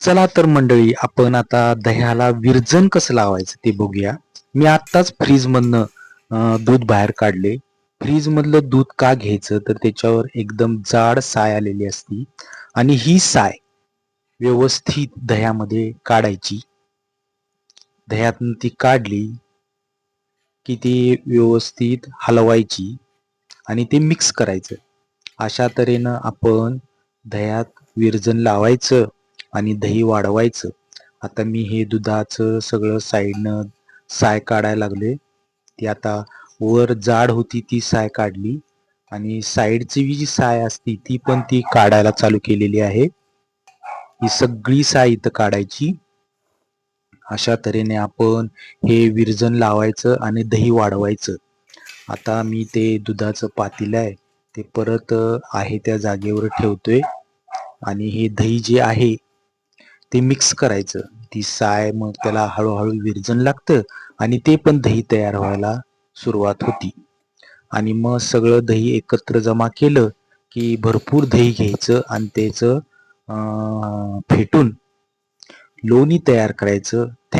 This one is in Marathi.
चला तर मंडळी आपण आता दह्याला विरजन कसं लावायचं ते बघूया. मी आत्ताच फ्रीज मधनं दूध बाहेर काढले. फ्रीज मधलं दूध का घ्यायचं? तर त्याच्यावर एकदम जाड साय आलेली असती. आणि ही साय व्यवस्थित दह्यामध्ये काढायची. दह्यातून ती काढली की ती व्यवस्थित हलवायची आणि ते मिक्स करायचं. अशा तऱ्हेनं आपण दह्यात विरजन लावायचं. आणि दही वाढवायचं. आता मी हे दुधाचं सगळं साईडनं साय काढायला लागले ती आता वर जाड होती ती साय काढली. आणि साईडची जी साय असती ती पण ती काढायला चालू केलेली आहे. ही सगळी साय इथं काढायची. अशा तऱ्हेने आपण हे विरजन लावायचं आणि दही वाढवायचं. आता मी ते दुधाचं पातील आहे ते परत आहे त्या जागेवर ठेवतोय. आणि हे दही जे आहे ते मिक्स करायचं. ती साय मग त्याला हळूहळू विरजन लागतं आणि ते पण दही तयार व्हायला सुरुवात होती. आणि मग सगळं दही एकत्र जमा केलं की भरपूर दही घ्यायचं आणि त्याचं अं, फेटून लोणी तयार करायचं.